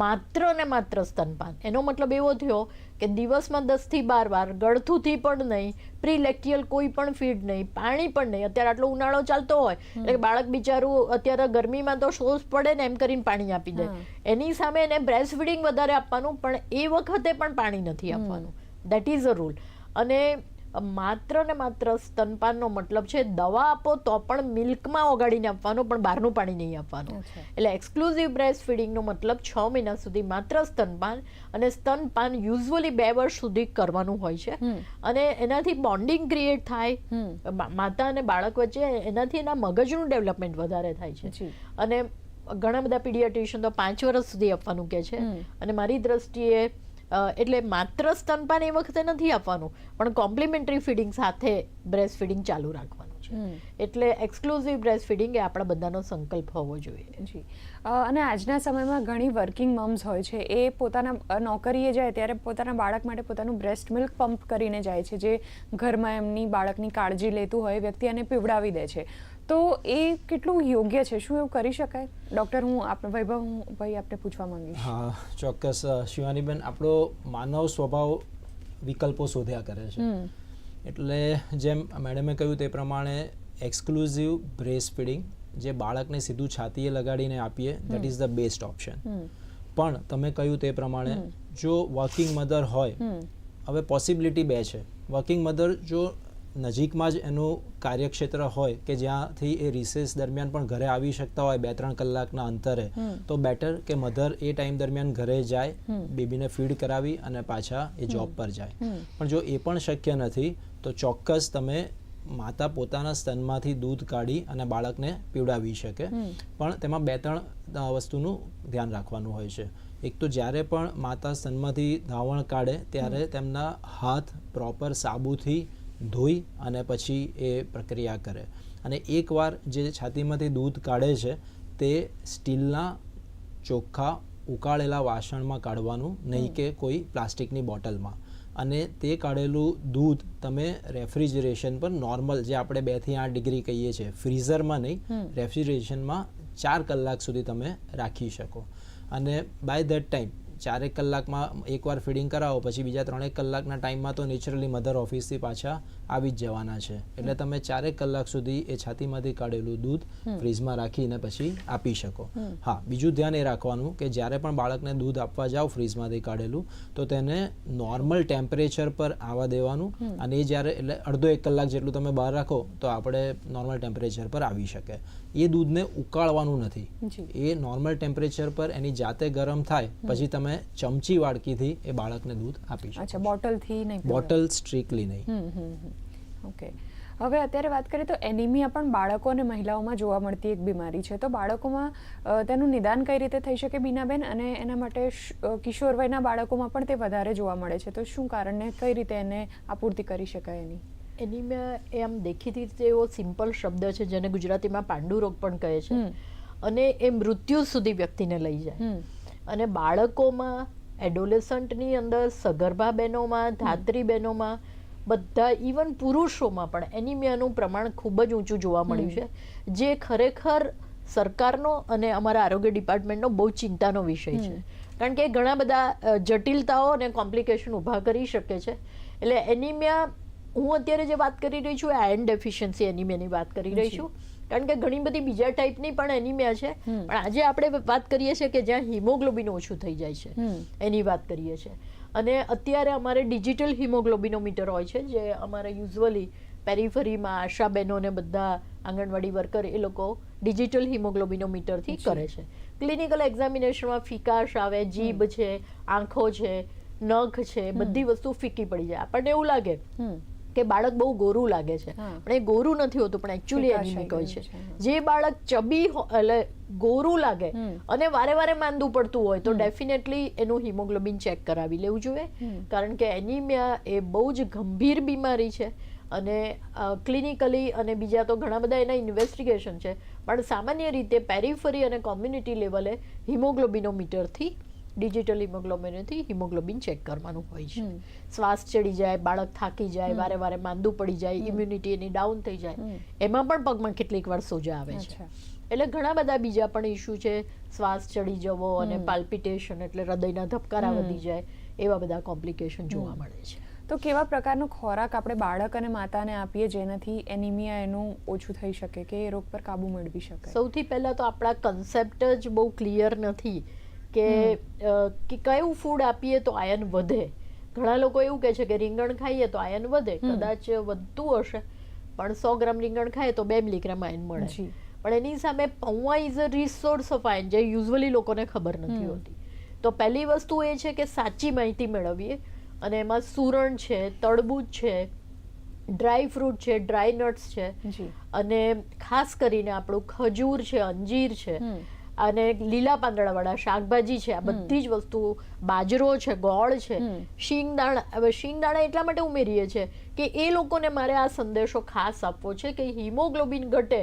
માત્ર ને માત્ર સ્તનપાન. એનો મતલબ એવો થયો કે દિવસમાં દસથી બાર વાર ગળથુથી પણ નહીં પ્રિલેક્ટિયલ કોઈ પણ ફીડ નહીં પાણી પણ નહીં. અત્યારે આટલો ઉનાળો ચાલતો હોય એટલે બાળક બિચારું અત્યારે ગરમીમાં તો શોષ પડે ને એમ કરીને પાણી આપી દે. એની સામે એને બ્રેસ્ટ ફીડિંગ વધારે આપવાનું પણ એ વખતે પણ પાણી નથી આપવાનું. દેટ ઇઝ અ રૂલ અને માત્ર ને માત્ર સ્તનપાનનો મતલબ છે દવા આપો તો પણ મિલ્કમાં ઓગાળીને આપવાનું પણ બહારનું પાણી નહીં આપવાનું. એટલે એક્સક્લુઝિવ બ્રેસ્ટ ફીડિંગનો મતલબ છ મહિના સુધી માત્ર સ્તનપાન અને સ્તનપાન યુઝ્યુઅલી બે વર્ષ સુધી કરવાનું હોય છે. અને એનાથી બોન્ડિંગ ક્રિએટ થાય માતા અને બાળક વચ્ચે એનાથી એના મગજનું ડેવલપમેન્ટ વધારે થાય છે. અને ઘણા બધા પીડિયાટ્રિશિયન તો પાંચ વર્ષ સુધી આપવાનું કે છે. અને મારી દ્રષ્ટિએ એટલે માત્ર સ્તનપાન એ વખતે નથી આપવાનું પણ કોમ્પ્લિમેન્ટરી ફીડિંગ સાથે બ્રેસ્ટ ફીડિંગ ચાલુ રાખવાનું છે. એટલે એક્સક્લુઝિવ બ્રેસ્ટ ફીડિંગ એ આપણા બધાનો સંકલ્પ હોવો જોઈએ. જી. અને આજના સમયમાં ઘણી વર્કિંગ મમ્સ હોય છે એ પોતાના નોકરીએ જાય ત્યારે પોતાના બાળક માટે પોતાનું બ્રેસ્ટ મિલ્ક પંપ કરીને જાય છે જે ઘરમાં એમની બાળકની કાળજી લેતું હોય વ્યક્તિ એને પીવડાવી દે છે. તો એ કેટલું યોગ્ય છે? શું એવું કરી શકાય? ડૉક્ટર હું આપણે વૈભવ હું ભાઈ આપને પૂછવા માંગીશ. હા ચોક્કસ શિવાનીબેન આપણો માનવ સ્વભાવ વિકલ્પો શોધ્યા કરે છે. એટલે જેમ મેડમે કહ્યું તે પ્રમાણે એક્સક્લુઝિવ બ્રેસ ફીડિંગ જે બાળકને સીધું છાતીએ લગાડીને આપીએ that is the best option. પણ તમે કહ્યું તે પ્રમાણે જો વર્કિંગ મધર હોય હવે પોસિબિલિટી બે છે. વર્કિંગ મધર જો નજીકમાં જ એનું કાર્યક્ષેત્ર હોય કે જ્યાંથી એ રિસેસ દરમિયાન પણ ઘરે આવી શકતા હોય બે ત્રણ કલાકના અંતરે તો બેટર કે મધર એ ટાઈમ દરમિયાન ઘરે જાય બેબીને ફીડ કરાવી અને પાછા એ જોબ પર જાય. પણ જો એ પણ શક્ય નથી તો ચોક્કસ તમે માતા પોતાના સ્તનમાંથી દૂધ કાઢી અને બાળકને પીવડાવી શકે. પણ તેમાં બે ત્રણ વસ્તુનું ધ્યાન રાખવાનું હોય છે. એક તો જ્યારે પણ માતા સ્તનમાંથી ધાવણ કાઢે ત્યારે તેમના હાથ પ્રોપર સાબુથી ધોઈ અને પછી એ પ્રક્રિયા કરે. અને એકવાર જે છાતીમાંથી દૂધ કાઢે છે તે સ્ટીલના ચોખ્ખા ઉકાળેલા વાસણમાં કાઢવાનું નહીં કે કોઈ પ્લાસ્ટિકની બોટલમાં. અને તે કાઢેલું દૂધ તમે રેફ્રિજરેશન પર નોર્મલ જે આપણે બેથી આઠ ડિગ્રી કહીએ છીએ ફ્રીઝરમાં નહીં રેફ્રિજરેશનમાં ચાર કલાક સુધી તમે રાખી શકો. અને બાય ધેટ ટાઈમ ચારેક કલાકમાં એકવાર ફીડિંગ કરાવો પછી બીજા ત્રણેક કલાકના ટાઈમમાં તો નેચરલી મધર ઓફિસથી પાછા આવી જ જવાના છે. એટલે તમે ચારેક કલાક સુધી એ છાતીમાંથી કાઢેલું દૂધ ફ્રીઝમાં રાખીને પછી આપી શકો. હા બીજું ધ્યાન એ રાખવાનું કે જ્યારે પણ બાળકને દૂધ આપવા જાઓ ફ્રીજમાંથી કાઢેલું તો તેને નોર્મલ ટેમ્પરેચર પર આવવા દેવાનું અને એ જ્યારે એટલે અડધો એક કલાક જેટલું તમે બહાર રાખો તો આપણે નોર્મલ ટેમ્પરેચર પર આવી શકે. એ દૂધને ઉકાળવાનું નથી. એ નોર્મલ ટેમ્પરેચર પર એની જાતે ગરમ થાય પછી તમે ચમચી વાડકીથી એ બાળકને દૂધ આપી શકો અચ્છા બોટલથી નહીં બોટલ સ્ટ્રીકલી નહીં. ઓકે. હવે અત્યારે વાત કરીએ તો એનિમિયા પણ બાળકો અને મહિલાઓમાં જોવા મળતી એક બીમારી છે. તો બાળકોમાં તેનું નિદાન કઈ રીતે થઈ શકે બીનાબેન? અને એના માટે કિશોર વયના બાળકોમાં પણ તે વધારે જોવા મળે છે. તો શું કારણને કઈ રીતે એને આપૂર્તિ કરી શકાય એની? એનિમિયા એ આમ દેખીતી રીતે એવો સિમ્પલ શબ્દ છે જેને ગુજરાતીમાં પાંડુરોગ પણ કહે છે. અને એ મૃત્યુ સુધી વ્યક્તિને લઈ જાય. અને બાળકોમાં એડોલેસન્ટની અંદર સગર્ભા બહેનોમાં ધાત્રી બહેનોમાં બધા ઇવન પુરુષોમાં પણ એનિમિયાનું પ્રમાણ ખૂબ જ ઊંચું જોવા મળ્યું છે. જે ખરેખર સરકારનો અને અમારા આરોગ્ય ડિપાર્ટમેન્ટનો બહુ ચિંતાનો વિષય છે. કારણ કે ઘણા બધા જટિલતાઓ અને કોમ્પ્લિકેશન ઊભા કરી શકે છે. એટલે એનિમિયા હું અત્યારે જે વાત કરી રહી છું એ આયર્ન ડેફિશિયન્સી એનિમિયાની વાત કરી રહી છું. કારણ કે ઘણી બધી બીજા ટાઈપની પણ એનિમિયા છે. પણ આજે આપણે વાત કરીએ છીએ કે જ્યાં હિમોગ્લોબિન ઓછું થઈ જાય છે. એની વાત કરીએ છીએ. અને અત્યારે અમારે ડિજિટલ હિમોગ્લોબિનોમીટર હોય છે જે અમારે યુઝ્યુઅલી પેરીફરીમાં આશા બહેનો ને બધા આંગણવાડી વર્કર એ લોકો ડિજિટલ હિમોગ્લોબિનોમીટરથી કરે છે. ક્લિનિકલ એક્ઝામિનેશનમાં ફિકાશ આવે જીભ છે આંખો છે નખ છે બધી વસ્તુ ફીકી પડી જાય. આપણને એવું લાગે કે બાળક બહુ ગોરું લાગે છે. પણ એ ગોરું નથી હોતું પણ એકચ્યુઅલી એનિમિક હોય છે. જે બાળક ચબી એટલે ગોરું લાગે અને વારે વારે માંદું પડતું હોય તો ડેફિનેટલી એનું હિમોગ્લોબિન ચેક કરાવી લેવું જોઈએ. કારણ કે એનિમિયા એ બહુ જ ગંભીર બીમારી છે અને ક્લિનિકલી અને બીજા તો ઘણા બધા એના ઇન્વેસ્ટિગેશન છે. પણ સામાન્ય રીતે પેરીફરી અને કોમ્યુનિટી લેવલે હિમોગ્લોબિનોમીટરથી ડિજિટલ હિમોગ્લોબિનથી હિમોગ્લોબિન ચેક કરવાનું હોય છે. શ્વાસ ચડી જાય બાળક થાકી જાય વારે વારે માંદું પડી જાય ઇમ્યુનિટી એની ડાઉન થઈ જાય. એમાં પણ પગમાં કેટલીક વાર સોજા આવે છે. એટલે ઘણા બધા બીજા પણ ઇસ્યુ છે. શ્વાસ ચડી જવો અને પાલ્પિટેશન એટલે હૃદયના ધબકારા વધી જાય એવા બધા કોમ્પ્લિકેશન જોવા મળે છે. તો કેવા પ્રકારનો ખોરાક આપણે બાળક અને માતાને આપીએ જેનાથી એનિમિયા એનું ઓછું થઈ શકે કે એ રોગ પર કાબુ મેળવી શકે સૌથી પહેલા તો આપણા કન્સેપ્ટ જ બહુ ક્લિયર નથી. કે કે કયું ફૂડ આપીએ તો આયન વધે. ઘણા લોકો એવું કહે છે કે રીંગણ ખાઈએ તો આયન વધે. કદાચ વધતું હશે પણ સો ગ્રામ રીંગણ ખાય તો બે મિલીગ્રામ આયન મળે. પણ એની સામે pauva is a resource of iron જે યુઝવલી લોકોને ખબર નથી હોતી. તો પહેલી વસ્તુ એ છે કે સાચી માહિતી મેળવીએ અને એમાં સુરણ છે તડબૂચ છે ડ્રાય ફ્રૂટ છે ડ્રાય નટ્સ છે. અને ખાસ કરીને આપણું ખજૂર છે અંજીર છે. અને લીલા પાંદડાવાળા શાકભાજી છે આ બધી જ વસ્તુ બાજરો છે ગોળ છે શિંગદાણા હવે શિંગદાણા એટલા માટે ઉમેરીએ છે કે એ લોકોને મારે આ સંદેશો ખાસ આપવો છે કે હિમોગ્લોબિન ઘટે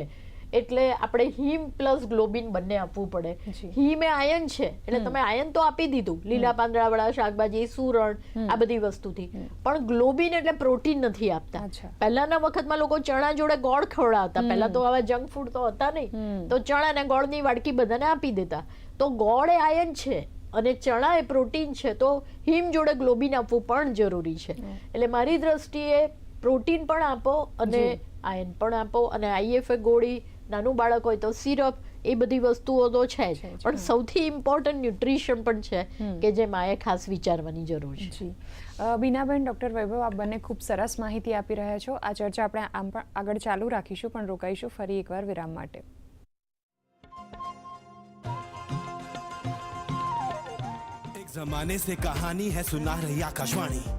એટલે આપણે હિમ પ્લસ ગ્લોબિન બંને આપવું પડે. હિમ એ આયન છે એટલે તમે આયન તો આપી દીધું. લીલા પાંદડાવાળા શાકભાજી સુરણ આ બધી વસ્તુથી. પણ ગ્લોબિન એટલે પ્રોટીન નથી આપતા. પહેલાના વખતમાં લોકો ચણા જોડે ગોળ ખવડાવતા. પહેલા તો આવા જંક ફૂડ તો હતા નહીં. તો ચણા ને ગોળની વાડકી બધાને આપી દેતા. તો ગોળ એ આયન છે અને ચણા એ પ્રોટીન છે. તો હિમ જોડે ગ્લોબિન આપવું પણ જરૂરી છે. એટલે મારી દ્રષ્ટિએ પ્રોટીન પણ આપો અને આયન પણ આપો અને આઈએફએ ગોળી નાનું બાળક હોય તો સિરપ એ બધી વસ્તુઓ તો છે જ. પણ સૌથી ઇમ્પોર્ટન્ટ ન્યુટ્રિશન પણ છે કે જેમાં એ ખાસ વિચારવાની જરૂર છે. બીનાબેન ડૉક્ટર વૈભવ આપ બંને ખૂબ સરસ માહિતી આપી રહ્યા છો. આ ચર્ચા આપણે આમ પણ આગળ ચાલુ રાખીશું પણ રોકાઈશું ફરી એકવાર વિરામ માટે. જમાને સે કહાની હૈ સુના રહી આકાશવાણી.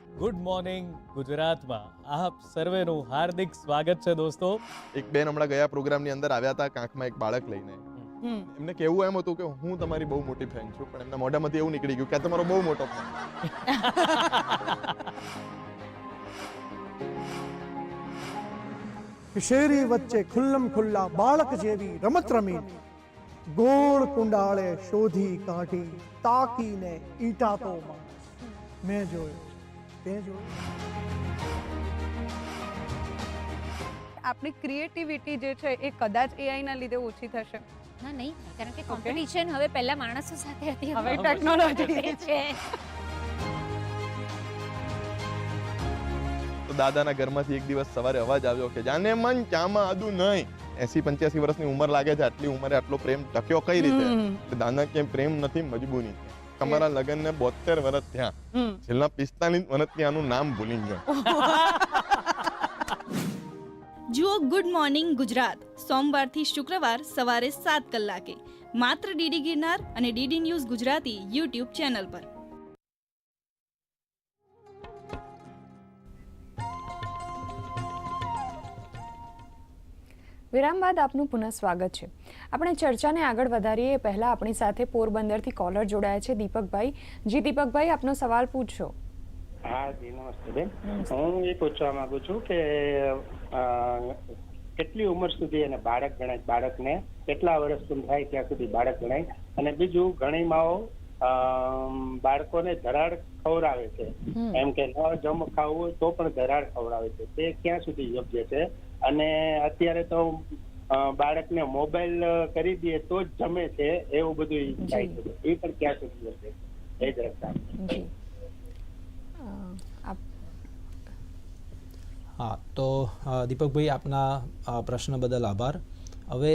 ગુડ મોર્નિંગ ગુજરાતમાં. આપ સર્વેનું હાર્દિક સ્વાગત છે દોસ્તો. એક બેન હમણાં ગયા પ્રોગ્રામની અંદર આવ્યા હતા કાંખમાં એક બાળક લઈને. એમને કેવું એમ હતું કે હું તમારી બહુ મોટી ફેન છું પણ એમના મોઢામાંથી એવું નીકળી ગયું કે તમારો બહુ મોટો ફેન. શેરી વચ્ચે ખુલ્લમ ખુલ્લા બાળક જેવી રમત રમી. ગોળ કુંડાળે શોધી કાઢી તાકીને ઈટા તો મેં જોયું. તે જોયું આપણી ક્રિએટિવિટી જે છે એ કદાચ એઆઈ ના લીધે ઓછી થશે. ના નહીં કારણ કે કોમ્પિટિશન હવે પહેલા માણસો સાથે હતી હવે ટેકનોલોજી છે. તો દાદાના ઘરમાંથી એક દિવસ સવારે અવાજ આવ્યો કે જાને મન ચામાં આદુ નહીં. એસી પંચ્યાસી વર્ષની ઉંમર લાગે છે આટલી ઉંમરે આટલો પ્રેમ ટક્યો કઈ રીતે? દાદા કે પ્રેમ નથી મજબૂરી. છે. લગ્ન ને બોતેર વર્ષ થયા છેલ્લા પિસ્તાલીસ વર્ષથી આનું નામ ભૂલી ગયો. જુઓ ગુડ મોર્નિંગ ગુજરાત. સોમવારથી શુક્રવાર સવારે સાત કલાકે. માત્ર ડીડી ગિરનાર અને DD news Gujarati YouTube channel પર. વિરામ બાદ આપનું પુનઃ સ્વાગત છે. આપણે ચર્ચાને આગળ વધારીએ એ પહેલા આપણી સાથે પોરબંદરથી કોલર જોડાયા છે દીપકભાઈ. જી દીપકભાઈ આપનો સવાલ પૂછશો હા જી નમસ્તે બેન. હું એ પૂછવા માંગુ છું કે કેટલી ઉંમર સુધી એને બાળક ગણાય બાળકને? કેટલા વર્ષ સુધી થાય ત્યાં સુધી બાળક ગણાય? અને બીજું ઘણી માઓ બાળકોને ધરાડ ખવડાવે છે. એમ કે ન જમ ખાવું તો પણ ધરાડ ખવડાવે છે. તે ક્યાં સુધી યોગ્ય છે? અને અત્યારે તો બાળકને મોબાઈલ કરી દઈએ તો જ જમે છે એવું બધું થાય છે. એ પણ ક્યાં સુધી હશે? એ જ રસ્તા. હા તો દીપકભાઈ આપના પ્રશ્ન બદલ આભાર. હવે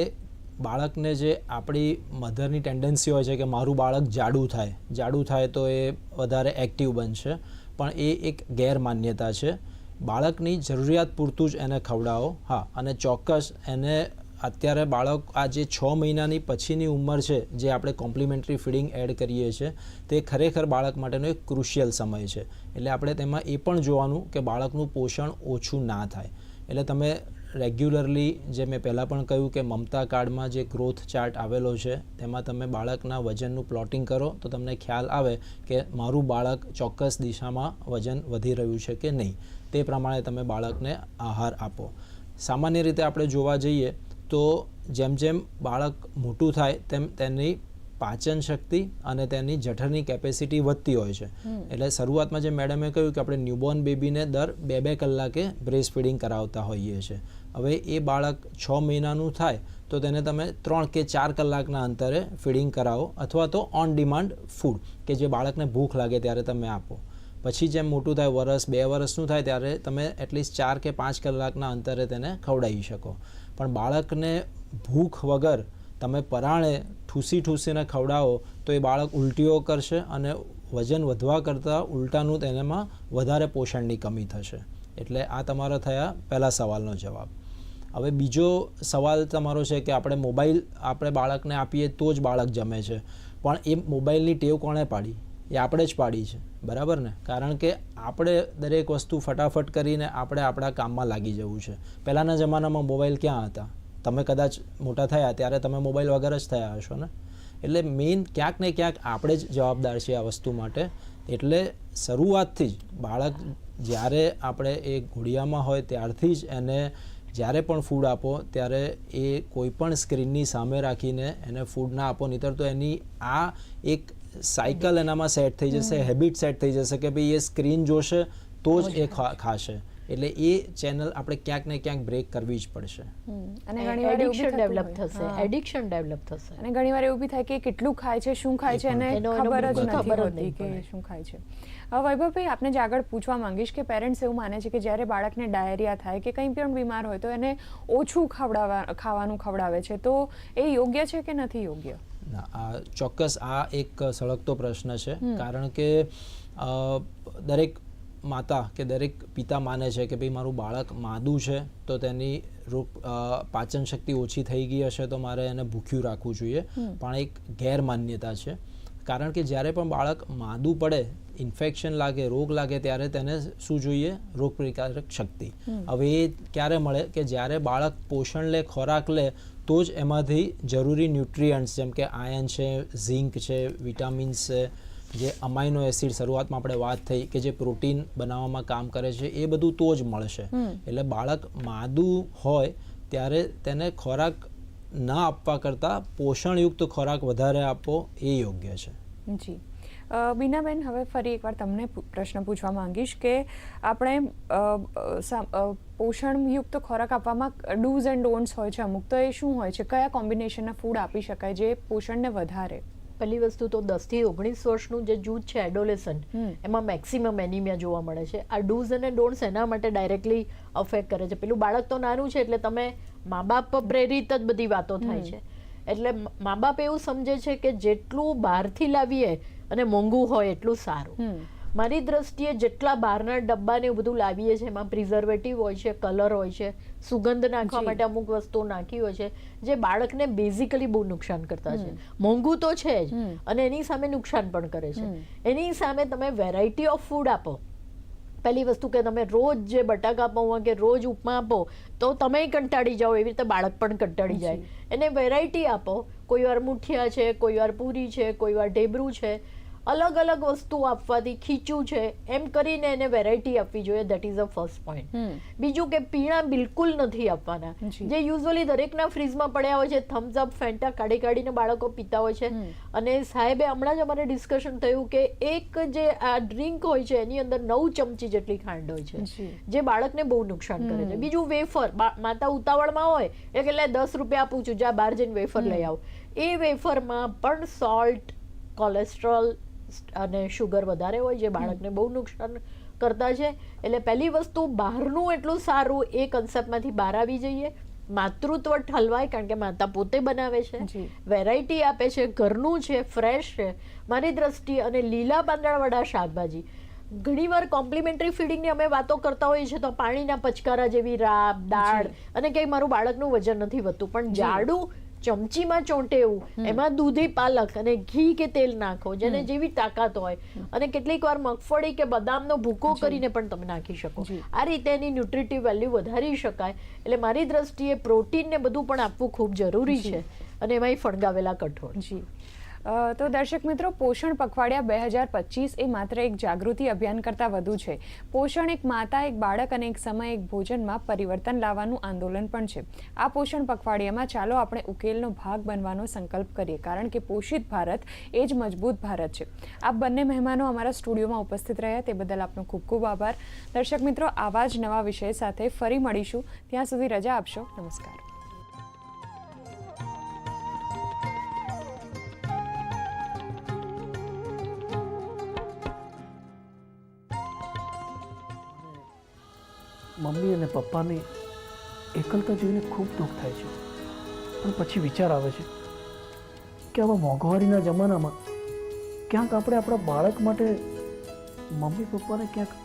બાળકને જે આપણી મધરની ટેન્ડન્સી હોય છે કે મારું બાળક જાડું થાય જાડું થાય તો એ વધારે એક્ટિવ બનશે પણ એ એક ગેરમાન્યતા છે. બાળકની જરૂરિયાત પૂરતું જ એને ખવડાવો. હા, અને ચોક્કસ એને અત્યારે બાળક આ જે છ મહિનાની પછીની ઉંમર છે, જે આપણે કોમ્પ્લિમેન્ટરી ફીડિંગ એડ કરીએ છીએ, તે ખરેખર બાળક માટેનો એક ક્રુશિયલ સમય છે. એટલે આપણે તેમાં એ પણ જોવાનું કે બાળકનું પોષણ ઓછું ના થાય. એટલે તમે રેગ્યુલરલી જે મેં પહેલાં પણ કહ્યું કે મમતા કાર્ડમાં જે ગ્રોથ ચાર્ટ આવેલો છે, તેમાં તમે બાળકના વજનનું પ્લોટિંગ કરો, તો તમને ખ્યાલ આવે કે મારું બાળક ચોક્કસ દિશામાં વજન વધી રહ્યું છે કે નહીં. તે પ્રમાણે તમે બાળકને આહાર આપો. સામાન્ય રીતે આપણે જોવા જઈએ તો જેમ જેમ બાળક મોટું થાય, તેમ તેની પાચન શક્તિ અને તેની જઠરની કેપેસિટી વધતી હોય છે. એટલે શરૂઆતમાં જે મેડમે કહ્યું કે આપણે ન્યૂબોર્ન બેબીને દર બે બે કલાકે બ્રેસ્ટ ફીડિંગ કરાવતા હોઈએ છીએ. હવે એ બાળક છ મહિનાનું થાય તો તેને તમે ત્રણ કે ચાર કલાકના અંતરે ફીડિંગ કરાવો અથવા તો ઓન ડિમાન્ડ ફૂડ કે જે બાળકને ભૂખ લાગે ત્યારે તમે આપો. પછી જેમ મોટું થાય વરસ બે વરસનું થાય ત્યારે તમે એટલીસ્ટ ચાર કે પાંચ કલાકના અંતરે તેને ખવડાવી શકો. પણ બાળકને ભૂખ વગર તમે પરાણે ઠૂસી ઠૂસીને ખવડાવો તો એ બાળક ઉલટીઓ કરશે અને વજન વધવા કરતાં ઉલટાનું તેનામાં વધારે પોષણની કમી થશે. એટલે આ તમારો થયા પહેલા સવાલનો જવાબ. હવે બીજો સવાલ તમારો છે કે આપણે મોબાઈલ આપણે બાળકને આપીએ તો જ બાળક જમે છે. પણ એ મોબાઈલની ટેવ કોણે પાડી? એ આપણે જ પાડી છે. બરાબર ને? કારણ કે આપણે દરેક વસ્તુ ફટાફટ કરીને આપણે આપણા કામમાં લાગી જવું છે. પહેલાંના જમાનામાં મોબાઈલ ક્યાં હતા? તમે કદાચ મોટા થયા ત્યારે તમે મોબાઈલ વગર જ થયા હશો ને? એટલે મેઇન ક્યાંક ને ક્યાંક આપણે જ જવાબદાર છીએ આ વસ્તુ માટે. એટલે શરૂઆતથી જ બાળક જ્યારે આપણે એ ઘોડિયામાં હોય ત્યારથી જ એને જ્યારે પણ ફૂડ આપો ત્યારે એ કોઈ પણ સ્ક્રીનની સામે રાખીને એને ફૂડ ના આપો નહીતર તો એની આ એક સાયકલ એનામાં સેટ થઈ જશે હેબિટ સેટ થઈ જશે કે ભાઈ એ સ્ક્રીન જોશે તો જ એ ખાશે. એટલે એ ચેનલ આપણે ક્યાંક ને ક્યાંક બ્રેક કરવી જ પડશે. અને ઘણી વાર એડિક્શન ડેવલપ થશે એડિક્શન ડેવલપ થશે. અને ઘણી વાર એવું બી થાય કે કેટલું ખાય છે શું ખાય છે એનો ખબર જ નથી હોતી કે શું ખાય છે. હવે વૈભવભાઈ આપને જે આગળ પૂછવા માંગીશ કે પેરેન્ટ્સ એવું માને છે કે જ્યારે બાળકને ડાયરિયા થાય કે કંઈ પણ બીમાર હોય તો એને ઓછું ખવડાવવા ખાવાનું ખવડાવે છે તો એ યોગ્ય છે કે નથી યોગ્ય? ના આ ચોક્કસ આ એક સળગતો પ્રશ્ન છે. કારણ કે અ, દરેક માતા કે દરેક પિતા માને છે કે ભાઈ મારું બાળક માદું છે તો તેની રૂપ પાચન શક્તિ ઓછી થઈ ગઈ હશે તો મારે એને ભૂખ્યું રાખવું જોઈએ. પણ એક ગેરમાન્યતા છે. કારણ કે જ્યારે પણ બાળક માદું પડે ઇન્ફેક્શન લાગે રોગ લાગે ત્યારે તેને શું જોઈએ? રોગ પ્રતિકારક શક્તિ હવે એ ક્યારે મળે કે જ્યારે બાળક પોષણ લે ખોરાક લે તો જ એમાંથી જરૂરી ન્યુટ્રિયન્ટ્સ જેમ કે આયન છે ઝિંક છે વિટામિન્સ છે જે અમાઇનો એસિડ શરૂઆતમાં આપણે વાત થઈ કે જે પ્રોટીન બનાવવામાં કામ કરે છે એ બધું તો જ મળશે. એટલે બાળક માદું હોય ત્યારે તેને ખોરાક ન આપવા કરતાં પોષણયુક્ત ખોરાક વધારે આપવો એ યોગ્ય છે. જી. બીનાબેન હવે ફરી એકવાર તમને પ્રશ્ન પૂછવા માંગીશ કે આપણે પોષણયુક્ત ખોરાક આપવામાં ડૂઝ એન્ડ ડોન્ટ્સ હોય છે અમુક તો એ શું હોય છે? કયા કોમ્બિનેશનના ફૂડ આપી શકાય જે પોષણને વધારે? પહેલી વસ્તુ તો દસથી ઓગણીસ વર્ષનું જે જૂથ છે એડોલેસન્ટ એમાં મેક્સિમમ એનિમિયા જોવા મળે છે. આ ડૂઝ અને ડોન્ટ્સ એના માટે ડાયરેક્ટલી અફેક્ટ કરે છે. પેલું બાળક તો નાનું છે એટલે તમે મા બાપ પ્રેરિત જ બધી વાતો થાય છે. એટલે મા બાપ એવું સમજે છે કે જેટલું બહારથી લાવીએ અને મોંઘું હોય એટલું સારું. મારી દ્રષ્ટિએ જેટલા બહારના ડબ્બા ને એવું બધું લાવીએ છીએ એમાં પ્રિઝર્વેટિવ હોય છે કલર હોય છે સુગંધ નાખવા માટે અમુક વસ્તુઓ નાખી હોય છે જે બાળકને બેઝિકલી બહુ નુકસાન કરતા છે. મોંઘું તો છે જ અને એની સામે નુકસાન પણ કરે છે. એની સામે તમે વેરાયટી ઓફ ફૂડ આપો. પહેલી વસ્તુ કે તમે રોજ જે બટાકા પૌવા કે રોજ ઉપમા આપો તો તમે કંટાળી જાઓ એવી રીતે બાળક પણ કંટાળી જાય. એને વેરાયટી આપો. કોઈ વાર મુઠિયા છે કોઈ વાર પૂરી છે કોઈ વાર ઢેબરું છે અલગ અલગ વસ્તુ આપવાથી ખીચું છે એમ કરીને એને વેરાયટી આપવી જોઈએ. That is a first point બીજું કે પીણા બિલકુલ નથી આપવાના. જે. યુઝ્યુઅલી દરેકના ફ્રીજમાં પડ્યા હોય છે થમ્સ અપ ફેન્ટા કાઢી કાઢીને બાળકો પીતા હોય છે. અને સાહેબે હમણાં જ અમારે ડિસ્કશન થયું કે એક જે આ ડ્રિંક હોય છે એની અંદર નવ ચમચી જેટલી ખાંડ હોય છે. જે. બાળકને બહુ નુકસાન કરે છે. બીજું વેફર માતા ઉતાવળમાં હોય એ કે દસ રૂપિયા આપું છું જા બહાર જઈને વેફર લઈ આવો. એ વેફરમાં પણ સોલ્ટ કોલેસ્ટ્રોલ અને શુગર વધારે હોય જે બાળકને બહુ નુકસાન કરતા છે. એટલે પહેલી વસ્તુ બહારનું એટલું સારું એ કન્સેપ્ટમાંથી બહાર આવી જઈએ. માતૃત્વ ઠલવાય કારણ કે માતા પોતે બનાવે છે. વેરાયટી આપે છે ઘરનું છે ફ્રેશ છે. મારી દ્રષ્ટિએ અને લીલા પાંદડાવાળા શાકભાજી. ઘણીવાર કોમ્પ્લિમેન્ટરી ફીડિંગની અમે વાતો કરતા હોઈએ છીએ તો પાણીના પચકારા જેવી રાબ દાળ અને ક્યાંય મારું બાળકનું વજન નથી વધતું. પણ જાડું ચમચીમાં ચોંટેવું એમાં દૂધી પાલક અને ઘી કે તેલ નાખો જેને જેવી તાકાત હોય. અને કેટલીક વાર મગફળી કે બદામનો ભૂકો કરીને પણ તમે નાખી શકો. આ રીતે એની ન્યુટ્રિટિવ વેલ્યુ વધારી શકાય. એટલે મારી દ્રષ્ટિએ પ્રોટીન ને બધું પણ આપવું ખૂબ જરૂરી છે. અને એમાંય ફણગાવેલા કઠોળ. જી. તો દર્શક મિત્રો, પોષણ પખવાડિયા બે હજાર પચીસ એ માત્ર એક જાગૃતિ અભિયાન કરતાં વધુ છે. પોષણ એક માતા, એક બાળક અને એક સમય, એક ભોજનમાં પરિવર્તન લાવવાનું આંદોલન પણ છે. આ પોષણ પખવાડિયામાં ચાલો આપણે ઉકેલનો ભાગ બનવાનો સંકલ્પ કરીએ, કારણ કે પોષિત ભારત એ જ મજબૂત ભારત છે. આ બંને મહેમાનો અમારા સ્ટુડિયોમાં ઉપસ્થિત રહ્યા, તે બદલ આપનો ખૂબ ખૂબ આભાર. દર્શક મિત્રો, આવા જ નવા વિષય સાથે ફરી મળીશું. ત્યાં સુધી રજા આપશો. નમસ્કાર. મમ્મી અને પપ્પાની એકલતા જોઈને ખૂબ દુઃખ થાય છે. પણ પછી વિચાર આવે છે કે આવા મોંઘવારીના જમાનામાં ક્યાંક આપણે આપણા બાળક માટે મમ્મી પપ્પાને ક્યાંક